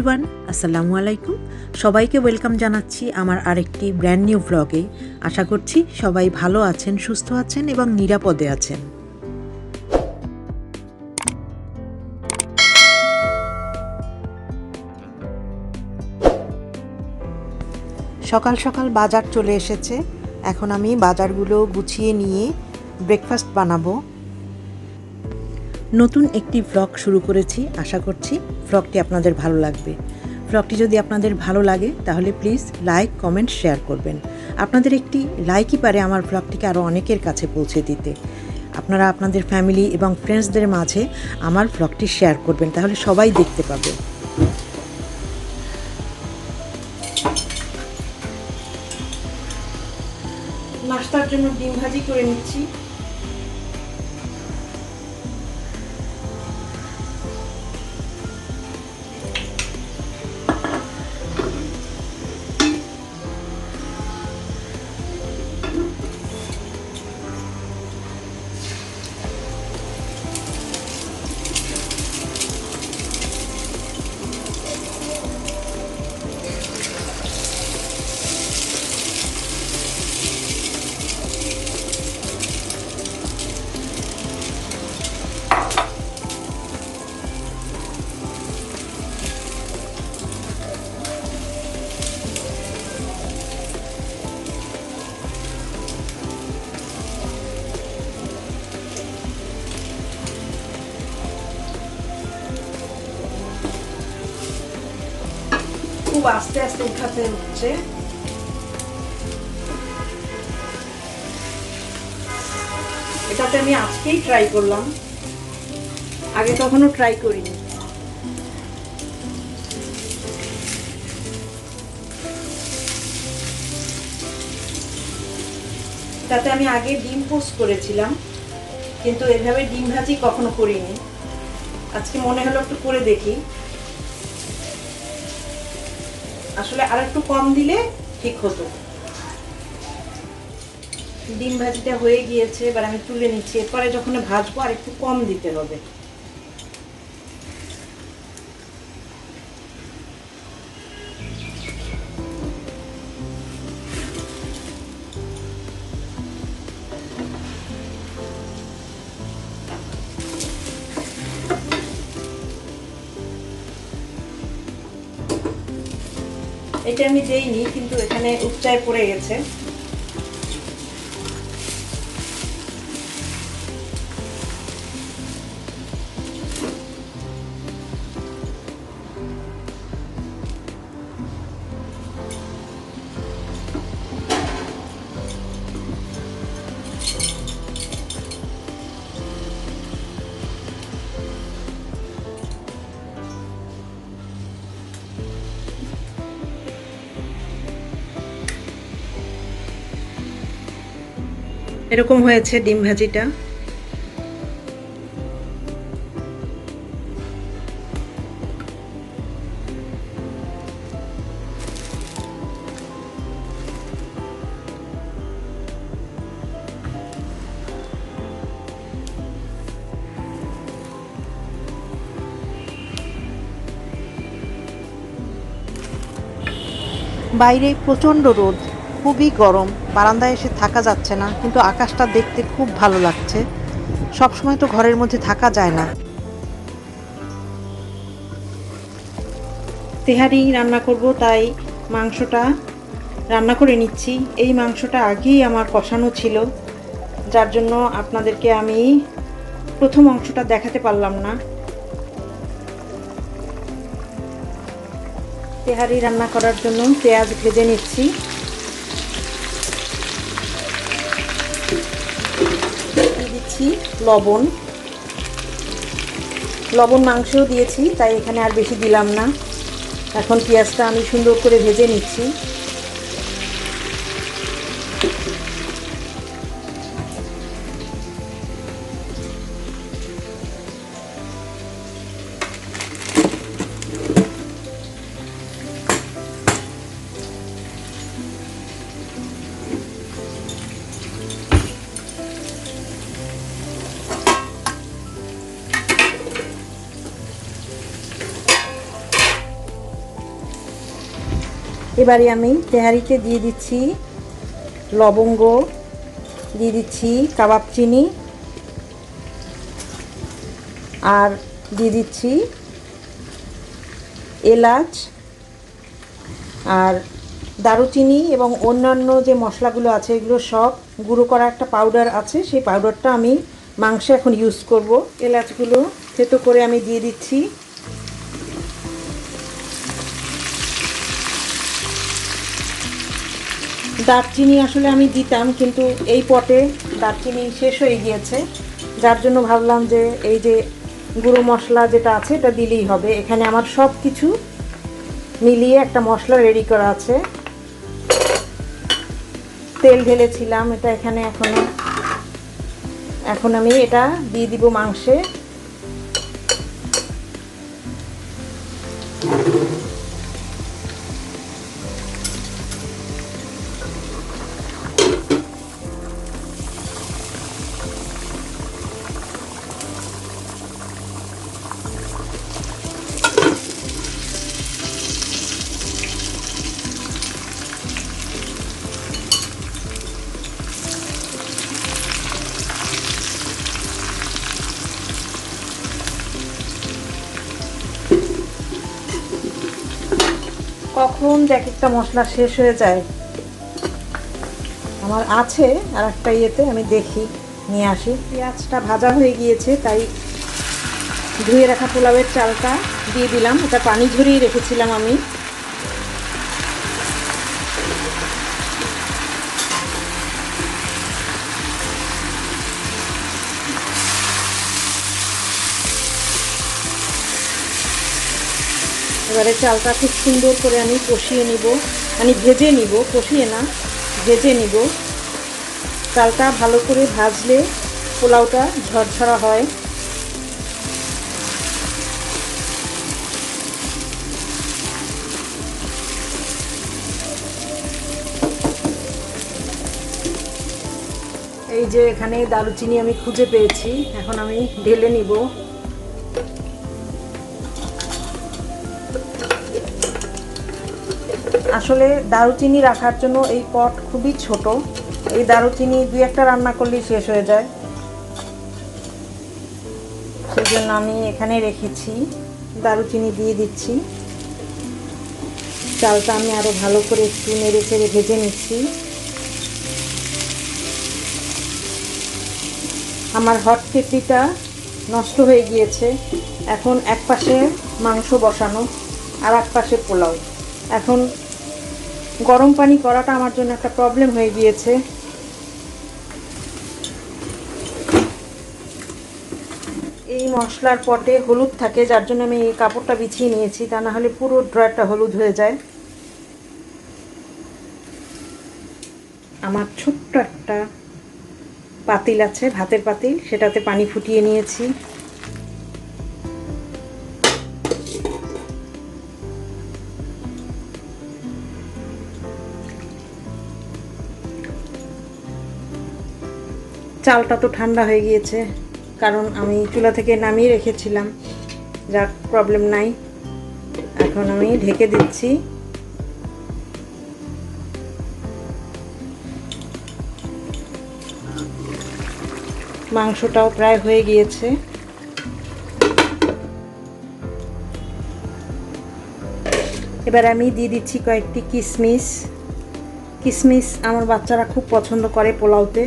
Everyone আসসালামু আলাইকুম। সবাইকে ওয়েলকাম জানাচ্ছি আমার আরেকটি ব্র্যান্ড নিউ ব্লগে আশা করছি সবাই ভালো আছেন, সুস্থ আছেন এবং নিরাপদে আছেন। সকাল সকাল বাজার চলে এসেছে। এখন আমি বাজারগুলো গুছিয়ে নিয়ে ব্রেকফাস্ট বানাবো। নতুন একটি ভ্লগ শুরু করেছি, আশা করছি ভ্লগটি আপনাদের ভালো লাগবে। ভ্লগটি যদি আপনাদের ভালো লাগে, তাহলে প্লিজ লাইক কমেন্ট শেয়ার করবেন। আপনাদের একটি লাইকই পারে আমার ভ্লগটিকে আরও অনেকের কাছে পৌঁছে দিতে। আপনারা আপনাদের ফ্যামিলি এবং ফ্রেন্ডসদের মাঝে আমার ভ্লগটি শেয়ার করবেন, তাহলে সবাই দেখতে পাবে। নাস্তার জন্য ডিম ভাজি করে নিচ্ছি। খুব আস্তে আস্তে উঠাতে হচ্ছে এটাতে আমি আজকেই ট্রাই করলাম। আগে কখনো ট্রাই করিনি। তাতে আমি আগে ডিম পোস্ট করেছিলাম, কিন্তু এভাবে ডিম ভাজি কখনো করিনি। আজকে মনে হলো একটু করে দেখি। আসলে আর একটু কম দিলে ঠিক হতো। ডিম ভাজিটা হয়ে গিয়েছে, এবার আমি তুলে নিচ্ছি। এরপরে যখন ভাজবো আর একটু কম দিতে হবে। এটা আমি দেইনি কিন্তু এখানে উপচায় পড়ে গেছে। এরকম হয়েছে ডিম ভাজিটা। বাইরে প্রচণ্ড রোদ। খুবই গরম, বারান্দায় এসে থাকা যাচ্ছে না, কিন্তু আকাশটা দেখতে খুব ভালো লাগছে। সব সময় তো ঘরের মধ্যে থাকা যায় না। তেহারি রান্না করব, তাই মাংসটা রান্না করে নিচ্ছি। এই মাংসটা আগেই আমার কষানো ছিল, যার জন্য আপনাদেরকে আমি প্রথম অংশটা দেখাতে পারলাম না। তেহারি রান্না করার জন্য পেঁয়াজ ভেজে নিচ্ছি। দিচ্ছি লবণ। লবণ মাংসও দিয়েছি, তাই এখানে আর বেশি দিলাম না। এখন পেঁয়াজটা আমি সুন্দর করে ভেজে নিচ্ছি। এবারে আমি তেহারিতে দিয়ে দিচ্ছি লবঙ্গ, দিয়ে দিচ্ছি কাবাব চিনি, আর দিয়ে দিচ্ছি এলাচ আর দারুচিনি এবং অন্যান্য যে মশলাগুলো আছে, এগুলো সব গুঁড়ো করা একটা পাউডার আছে। সেই পাউডারটা আমি মাংসে এখন ইউজ করব। এলাচগুলো থেতো করে আমি দিয়ে দিচ্ছি। দারচিনি আসলে আমি দিতাম, কিন্তু এই পটে দারচিনি শেষ হয়ে গিয়েছে। যার জন্য ভাবলাম যে এই যে গুঁড়ো মশলা যেটা আছে, এটা দিলেই হবে। এখানে আমার সব কিছু মিলিয়ে একটা মশলা রেডি করা আছে। তেল ঢেলেছিলাম, এটা এখানে এখনও। এখন আমি এটা দিয়ে দিব মাংসে। কখন যে এক একটা মশলা শেষ হয়ে যায়, আমার আছে আর একটা ইয়েতে, আমি দেখি, নিয়ে আসি। পেঁয়াজটা ভাজা হয়ে গিয়েছে, তাই ধুয়ে রাখা পোলাওয়ের চালটা দিয়ে দিলাম। এটা পানি ঝরিয়ে রেখেছিলাম আমি। এবারে চালটা খুব সুন্দর করে আমি কষিয়ে নিব। মানে ভেজে নিব, কষিয়ে না, ভেজে নিব। চালটা ভালো করে ভাজলে পোলাওটা ঝরঝরা হয়। এই যে এখানে দারুচিনি আমি খুঁজে পেয়েছি। এখন আমি ঢেলে নিব। আসলে দারুচিনি রাখার জন্য এই পট খুবই ছোট। এই দারুচিনি দুই একটা রান্না করলেই শেষ হয়ে যায়। সেই জন্য আমি এখানে রেখেছি, দারুচিনি দিয়ে দিচ্ছি। চালটা আমি আরও ভালো করে একটু নেড়ে চেড়ে ভেজে নিচ্ছি। আমার হট কেটলিটা নষ্ট হয়ে গিয়েছে। এখন এক পাশে মাংস বসানো আর এক পাশে পোলাও। এখন গরম পানি করাটা আমার জন্য একটা প্রবলেম হয়ে গিয়েছে। এই মশলার পটে হলুদ থাকে, যার জন্য আমি এই কাপড়টা বিছিয়ে নিয়েছি। তা না হলে পুরো ড্রয়ারটা হলুদ হয়ে যায়। আমার ছোট্ট একটা পাতিল আছে, ভাতের পাতিল। সেটাতে পানি ফুটিয়ে নিয়েছি। চালটা তো ঠান্ডা হয়ে গিয়েছে, কারণ আমি চুলা থেকে নামিয়ে রেখেছিলাম যাক প্রবলেম নাই। এখন আমি ঢেকে দিচ্ছি। মাংসটাও প্রায় হয়ে গিয়েছে। এবার আমি দিয়ে দিচ্ছি কয়েকটি কিশমিশ কিশমিশ আমার বাচ্চারা খুব পছন্দ করে পোলাওতে।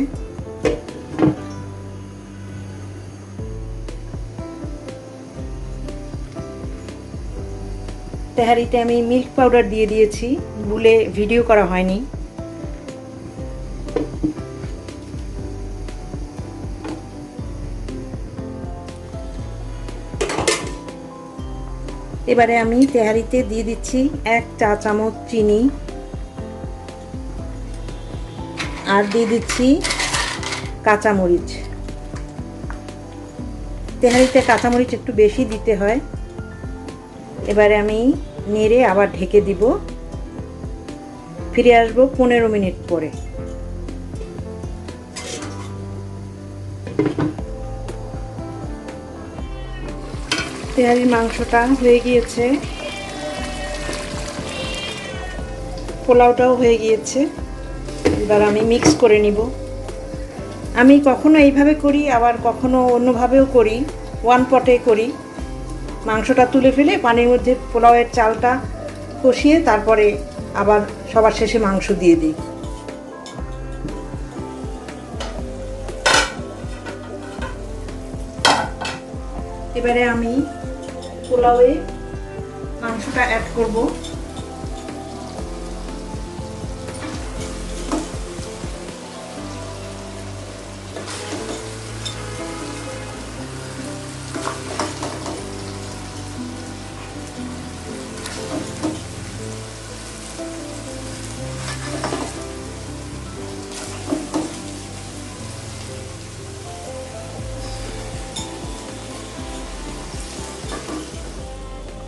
তেহারিতে আমি মিল্ক পাউডার দিয়ে দিয়েছি। ভুলে ভিডিও করা হয়নি। এবারে আমি তেহারিতে দিয়ে দিচ্ছি এক চা চামচ চিনি। আর দিয়ে দিচ্ছি কাঁচামরিচ। তেহারিতে কাঁচামরিচ একটু বেশি দিতে হয়। এবারে আমি নেড়ে আবার ঢেকে দিব। ফিরে আসব পনেরো মিনিট পরে। তেহারির মাংসটা হয়ে গিয়েছে। পোলাওটাও হয়ে গিয়েছে। এবার আমি মিক্স করে নিব। আমি কখনো এইভাবে করি, আবার কখনো অন্যভাবেও করি। ওয়ান পটে করি। মাংসটা তুলে ফেলে, পানির মধ্যে পোলাওয়ের চালটা কষিয়ে তারপরে আবার সবার শেষে মাংস দিয়ে দিই। এবারে আমি পোলাওয়ে মাংসটা অ্যাড করব।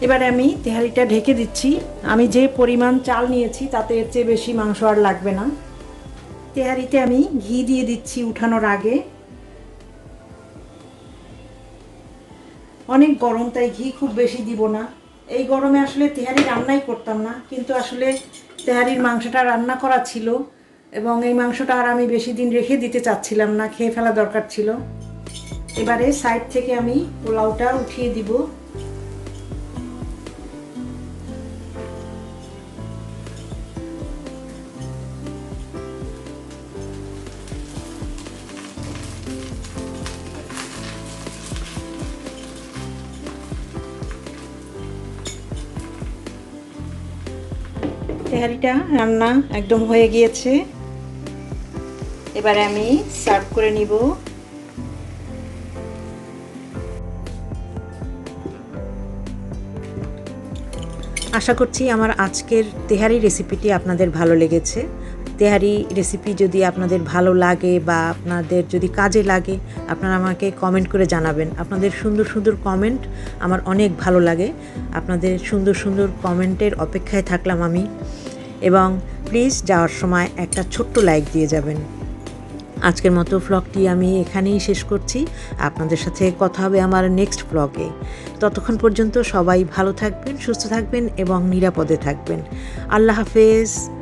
এবারে আমি তেহারিটা ঢেকে দিচ্ছি। আমি যে পরিমাণ চাল নিয়েছি, তাতে এর চেয়ে বেশি মাংস আর লাগবে না। তেহারিতে আমি ঘি দিয়ে দিচ্ছি উঠানোর আগে। অনেক গরম, তাই ঘি খুব বেশি দিব না। এই গরমে আসলে তেহারি রান্নাই করতাম না, কিন্তু আসলে তেহারির মাংসটা রান্না করা ছিল এবং এই মাংসটা আর আমি বেশি দিন রেখে দিতে চাচ্ছিলাম না, খেয়ে ফেলা দরকার ছিল। এবারে সাইড থেকে আমি পোলাওটা উঠিয়ে দিব। তেহারিটা রান্না একদম হয়ে গিয়েছে। এবারে আমি সার্ভ করে নিব। আশা করছি আমার আজকের তেহারি রেসিপিটি আপনাদের ভালো লেগেছে। তেহারি রেসিপি যদি আপনাদের ভালো লাগে বা আপনাদের যদি কাজে লাগে, আপনারা আমাকে কমেন্ট করে জানাবেন। আপনাদের সুন্দর সুন্দর কমেন্ট আমার অনেক ভালো লাগে। আপনাদের সুন্দর সুন্দর কমেন্টের অপেক্ষায় থাকলাম আমি। এবং প্লিজ যাওয়ার সময় একটা ছোট্ট লাইক দিয়ে যাবেন। আজকের মতো ফ্লগটি আমি এখানেই শেষ করছি। আপনাদের সাথে কথা হবে আমার নেক্সট ব্লগে ততক্ষণ পর্যন্ত সবাই ভালো থাকবেন, সুস্থ থাকবেন এবং নিরাপদে থাকবেন। আল্লাহ হাফেজ।